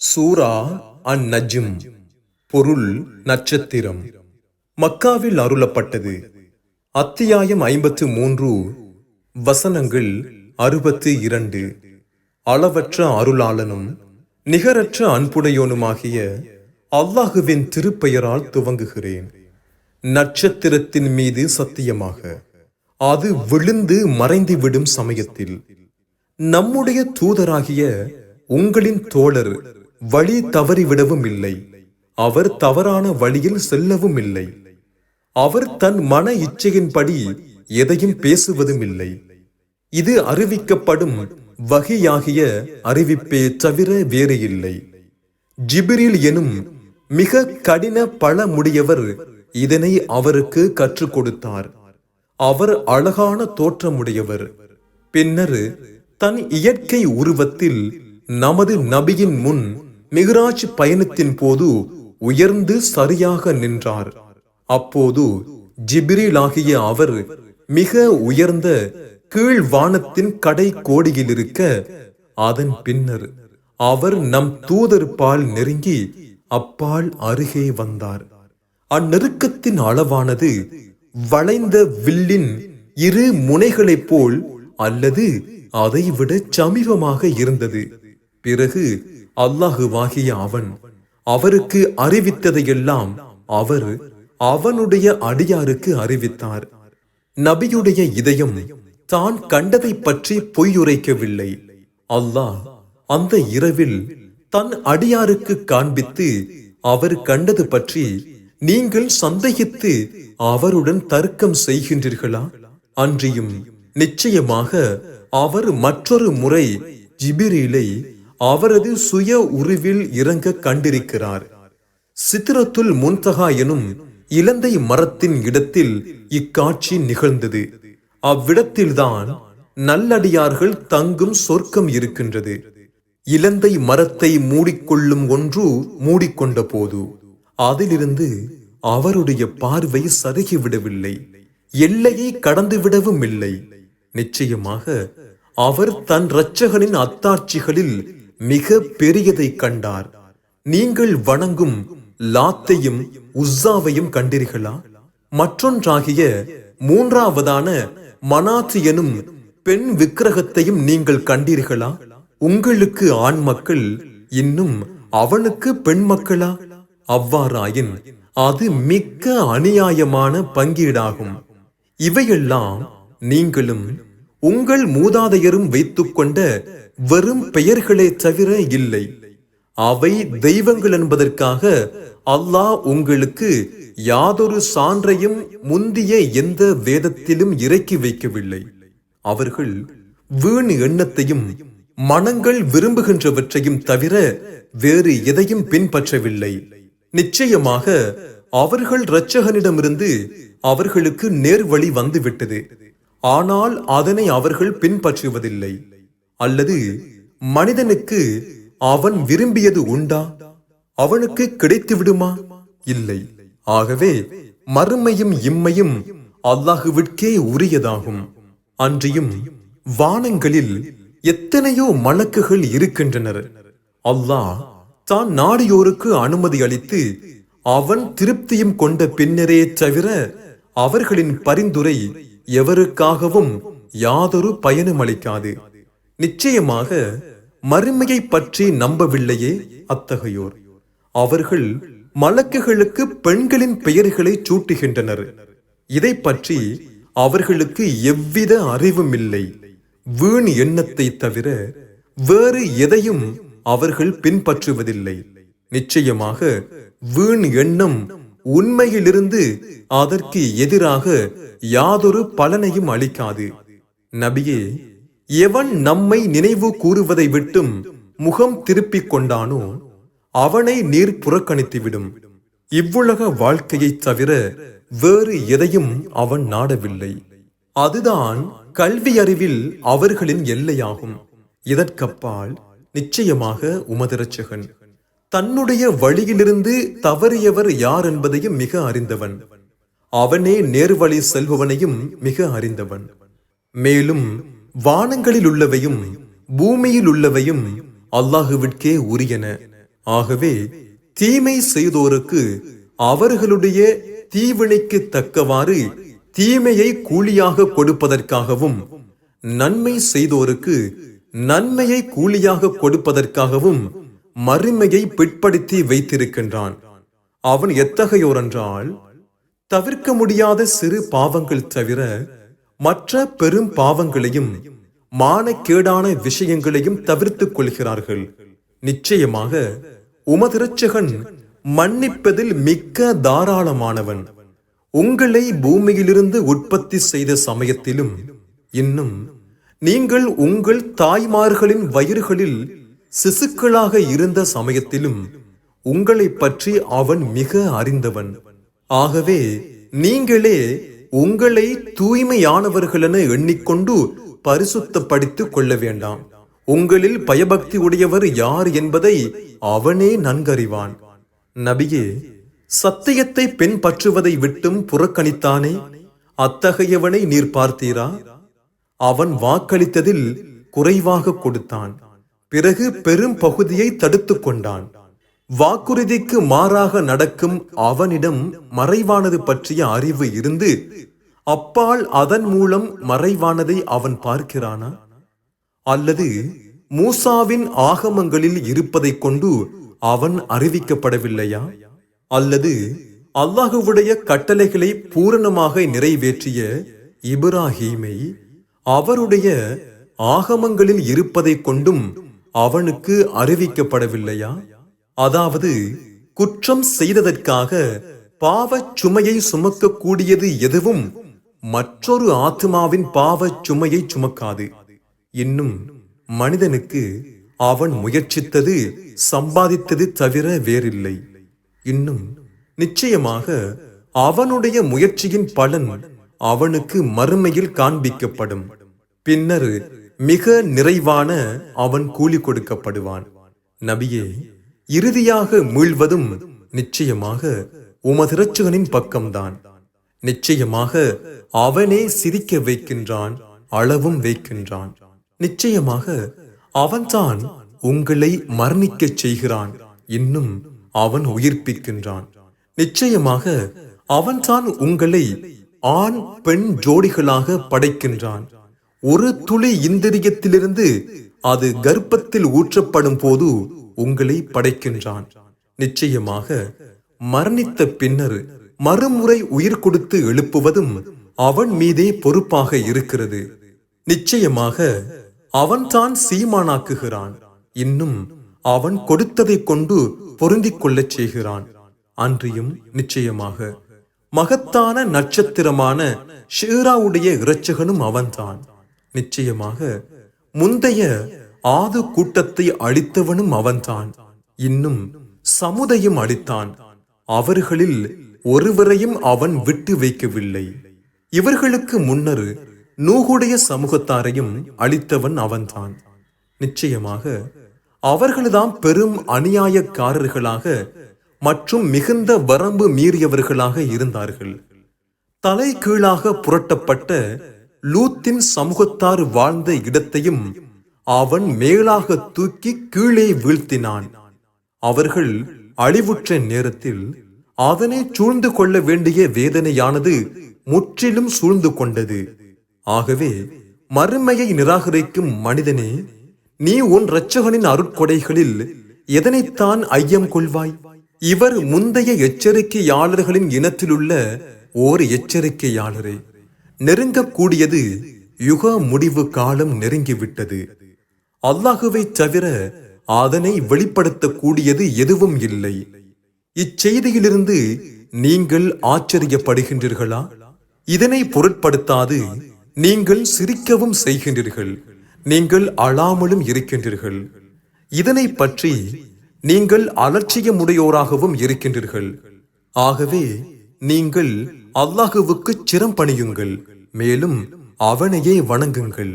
சூரா an பொருள் நட்சத்திரம். மக்காவில் அருளப்பட்டது. அத்தியாயம் ஐம்பத்து மூன்று வசனங்கள் அறுபத்து இரண்டு. அளவற்ற அருளாளனும் நிகரற்ற அன்புடையோனுமாகிய அல்லாஹுவின் திருப்பெயரால் துவங்குகிறேன். நட்சத்திரத்தின் மீது சத்தியமாக அது விழுந்து மறைந்துவிடும் சமயத்தில். நம்முடைய தூதராகிய உங்களின் தோழர் வழி தவறிவிடவும் இல்லை. அவர் தவறான வழியில் செல்லவும் இல்லை. அவர் தன் மன இச்சையின்படி எதையும் பேசுவதும் இல்லை. இது அறிவிக்கப்படும் வகையாகிய அறிவிப்பே தவிர வேறு இல்லை. ஜிபிரில் எனும் மிக கடின பழமுடையவர் இதனை அவருக்கு கற்றுக் கொடுத்தார். அவர் அழகான தோற்றமுடையவர். பின்னர் தன் இயற்கை உருவத்தில் நமது நபியின் முன் மிகராஜ் பயணத்தின் போது உயர்ந்து சரியாக நின்றார். அப்போது ஜிபிரிலாகிய அவர் மிக உயர்ந்த கீழ் வானத்தின் கடை கோடியில் இருக்க அதன் பின்னர் அவர் நம் தூதர் பால் நெருங்கி அப்பால் அருகே வந்தார். அந்நெருக்கத்தின் அளவானது வளைந்த வில்லின் இரு முனைகளைப் போல் அல்லது அதைவிட சமீபமாக இருந்தது. பிறகு அல்லாஹுவாகிய அவன். அவருக்கு அறிவித்ததையெல்லாம் அவர் அவனுடைய அடியாருக்கு அறிவித்தார். நபியுடைய இதயம் தான் கண்டதை பற்றி பொய்யுரைக்கவில்லை. அல்லாஹ் அந்த இரவில் தன் அடியாருக்கு காண்பித்து அவர் கண்டது பற்றி நீங்கள் சந்தேகித்து அவருடன் தர்க்கம் செய்கின்றீர்களா? அன்றியும் நிச்சயமாக அவர் மற்றொரு முறை ஜிபிரிலை அவரது சுய உருவில் இறங்க கண்டிருக்கிறார். சித்திரத்துல் முன்தகா எனும் இலந்தை மரத்தின் இடத்தில் இக்காட்சி நிகழ்ந்தது. அவ்விடத்தில்தான் நல்லடியார்கள் தங்கும் சொர்க்கம் இருக்கின்றது. இலந்தை மரத்தை மூடிக்கொள்ளும் ஒன்று மூடிக்கொண்ட போது அதிலிருந்து அவருடைய பார்வை சருகிவிடவில்லை. எல்லையை கடந்துவிடவும் இல்லை நிச்சயமாக அவர் தன் இரட்சகனின் அத்தாட்சிகளில் மிக பெரியதை கண்டார். நீங்கள் வணங்கும் லாத்தையும் உஸ்ஸாவையும் கண்டீர்களா? மற்றொன்றாகிய மூன்றாவதான மனாத்து எனும் பெண் விக்கிரகத்தையும் நீங்கள் கண்டீர்களா? உங்களுக்கு ஆண் மக்கள் இன்னும் அவனுக்கு பெண் மக்களா? அவ்வாறாயின் அது மிக்க அநியாயமான பங்கீடாகும். இவையெல்லாம் நீங்களும் உங்கள் மூதாதையரும் வைத்துக்கொண்ட வெறும் பெயர்களே தவிர இல்லை. அவை தெய்வங்கள் என்பதற்காக அல்லாஹ் உங்களுக்கு யாதொரு சான்றையும் முந்திய எந்த வேதத்திலும் இறக்கி வைக்கவில்லை. அவர்கள் வீண் எண்ணத்தையும் மனங்கள் விரும்புகின்றவற்றையும் தவிர வேறு எதையும் பின்பற்றவில்லை. நிச்சயமாக அவர்கள் இரட்சகனிடமிருந்து அவர்களுக்கு நேர்வழி வந்துவிட்டது. ஆனால் அதனை அவர்கள் பின்பற்றுவதில்லை. அல்லது மனிதனுக்கு அவன் விரும்பியது உண்டா? அவனுக்கு கிடைத்து விடுமா இல்லை. ஆகவே மறுமையும் இம்மையும் அல்லாஹுவிற்கே உரியதாகும். அன்றியும் வானங்களில் எத்தனையோ மலக்குகள் இருக்கின்றனர். அல்லாஹ் தான் நாடியோருக்கு அனுமதி அளித்து அவன் திருப்தியும் கொண்ட பின்னரே தவிர அவர்களின் பரிந்துரை எவருக்காகவும் யாதொரு பயனும் அளிக்காது. நிச்சயமாக மறுமையை பற்றி நம்பவில்லையே அத்தகையோர். அவர்கள் மலக்குகளுக்கு பெண்களின் பெயர்களை சூட்டுகின்றனர். இதை பற்றி அவர்களுக்கு எவ்வித அறிவும் இல்லை வீண் எண்ணத்தை தவிர வேறு எதையும் அவர்கள் பின்பற்றுவதில்லை. நிச்சயமாக வீண் எண்ணம் உண்மையிலிருந்து அதற்கு எதிராக யாதொரு பலனையும் அளிக்காது. நபியே எவன் நம்மை நினைவு கூறுவதை விட்டும் முகம் திருப்பிக் கொண்டானோ அவனை நீர் புறக்கணித்துவிடும். இவ்வுலக வாழ்க்கையைத் தவிர வேறு எதையும் அவன் நாடவில்லை. அதுதான் கல்வி அறிவில் அவர்களின் எல்லையாகும். இதற்கப்பால் நிச்சயமாக உமதிரச்சகன் தன்னுடைய வழியிலிருந்து தவறியவர் யார் என்பதையும் மிக அறிந்தவன். அவனே நேர்வழி செல்பவனையும் மிக அறிந்தவன். மேலும் வானங்களில் உள்ளவையும் பூமியில் உள்ளவையும் அல்லாஹுவிற்கே உரியன. ஆகவே தீமை செய்தோருக்கு அவர்களுடைய தீவினைக்கு தக்கவாறு தீமையை கூலியாக கொடுப்பதற்காகவும் நன்மை செய்தோருக்கு நன்மையை கூலியாக கொடுப்பதற்காகவும் மறுமையை பிற்படுத்தி வைத்திருக்கின்றான். அவன் எத்தகையோரென்றால் தவிர்க்க முடியாத சிறு பாவங்கள் தவிர மற்ற பெரும் பாவங்களையும் மானக்கேடான விஷயங்களையும் தவிர்த்துக் கொள்கிறார்கள். நிச்சயமாக உமதிரட்சகன் மன்னிப்பதில் மிக்க தாராளமானவன். உங்களை பூமியிலிருந்து உற்பத்தி செய்த சமயத்திலும் இன்னும் நீங்கள் உங்கள் தாய்மார்களின் வயிறுகளில் சிசுக்களாக இருந்த சமயத்திலும் உங்களை பற்றி அவன் மிக அறிந்தவன். ஆகவே நீங்களே உங்களை தூய்மையானவர்களென எண்ணிக்கொண்டு பரிசுத்தப்படுத்திக் கொள்ள வேண்டாம். உங்களில் பயபக்தி உடையவர் யார் என்பதை அவனே நன்கறிவான். நபியே சத்தியத்தை பின்பற்றுவதை விட்டும் புறக்கணித்தானே? அத்தகையவனை நீர் பார்த்தீரா? அவன் வாக்களித்ததில் குறைவாக கொடுத்தான். பிறகு பெரும் பகுதியை தடுத்து கொண்டான். வாக்குறுதிக்கு மாறாக நடக்கும் அவனிடம் மறைவானது பற்றிய அறிவு இருந்து அப்பால் அதன் மூலம் மறைவானதை அவன் பார்க்கிறானா? அல்லது மூசாவின் ஆகமங்களில் இருப்பதைக் கொண்டு அவன் அறிவிக்கப்படவில்லையா? அல்லது அல்லாஹுவுடைய கட்டளைகளை பூரணமாக நிறைவேற்றிய இப்ராஹீமை அவருடைய ஆகமங்களில் இருப்பதைக் கொண்டும் அவனுக்கு அறிவிக்கப்படவில்லையா? அதாவது குற்றம் செய்ததற்காக பாவச் சுமையை சுமக்கக்கூடியது எதுவும் மற்றொரு ஆத்மாவின் பாவச் சுமையை சுமக்காது. இன்னும் மனிதனுக்கு அவன் முயற்சித்தது சம்பாதித்தது தவிர வேறில்லை. இன்னும் நிச்சயமாக அவனுடைய முயற்சியின் பலன் அவனுக்கு மறுமையில் காண்பிக்கப்படும். பின்னர் மிக நிறைவான அவன் கூலி கொடுக்கப்படுவான். நபியே இறுதியாக மீள்வதும் நிச்சயமாக உமதிரட்சகனின் பக்கம்தான். நிச்சயமாக அவனே சிரிக்க வைக்கின்றான் அளவும் வைக்கின்றான். நிச்சயமாக அவன்தான் உங்களை மரணிக்கச் செய்கிறான் இன்னும் அவன் உயிர்ப்பிக்கின்றான். நிச்சயமாக அவன்தான் உங்களை ஆண் பெண் ஜோடிகளாக படைக்கின்றான். ஒரு துளி இந்திரியத்திலிருந்து அது கர்ப்பத்தில் ஊற்றப்படும் போது உங்களை படைக்கின்றான். நிச்சயமாக மரணித்த பின்னர் மறுமுறை உயிர் கொடுத்து எழுப்புவதும் அவன் மீதே பொறுப்பாக இருக்கிறது. நிச்சயமாக அவன்தான் சீமானாக்குகிறான். இன்னும் அவன் கொடுத்ததை கொண்டு பொருந்திக் கொள்ளச் செய்கிறான். அன்றியும் நிச்சயமாக மகத்தான நட்சத்திரமான ஷீராவுடைய இறைச்சகனும் அவன்தான். நிச்சயமாக முந்தைய ஆது கூட்டத்தை அழித்தவனும் அவன்தான். இன்னும் சமுதையும் அளித்தான் அவர்களில் ஒருவரையும் அவன் விட்டு வைக்கவில்லை. இவர்களுக்கு முன்னர் நூகுடைய சமூகத்தாரையும் அளித்தவன் அவன்தான். நிச்சயமாக அவர்கள்தான் பெரும் அநியாயக்காரர்களாக மற்றும் மிகுந்த வரம்பு மீறியவர்களாக இருந்தார்கள். தலை கீழாக புரட்டப்பட்ட லூத்தின் சமூகத்தார் வாழ்ந்த இடத்தையும் அவன் மேலாக தூக்கி கீழே வீழ்த்தினான். அவர்கள் அழிவுற்ற நேரத்தில் அதனை சூழ்ந்து கொள்ள வேண்டிய வேதனையானது முற்றிலும் சூழ்ந்து கொண்டது. ஆகவே மறுமையை நிராகரிக்கும் மனிதனே நீ உன் இரட்சகனின் அருட்கொடைகளில் எதனைத்தான் ஐயம் கொள்வாய்? இவர் முந்தைய எச்சரிக்கையாளர்களின் இனத்திலுள்ள ஓர் எச்சரிக்கையாளரே. நெருங்கக்கூடியது யுக முடிவு காலம் நெருங்கிவிட்டது. அல்லாஹுவை தவிர அதனை வெளிப்படுத்தக்கூடியது எதுவும் இல்லை. இச்செய்தியிலிருந்து நீங்கள் ஆச்சரியப்படுகின்றீர்களா? இதனை பொருட்படுத்தாது நீங்கள் சிரிக்கவும் செய்கின்றீர்கள் நீங்கள் அழாமலும் இருக்கின்றீர்கள். இதனை பற்றி நீங்கள் அலட்சியமுடையோராகவும் இருக்கின்றீர்கள். ஆகவே நீங்கள் அல்லாஹுவுக்கு சிரம் பணியுங்கள் மேலும் அவனையே வணங்குங்கள்.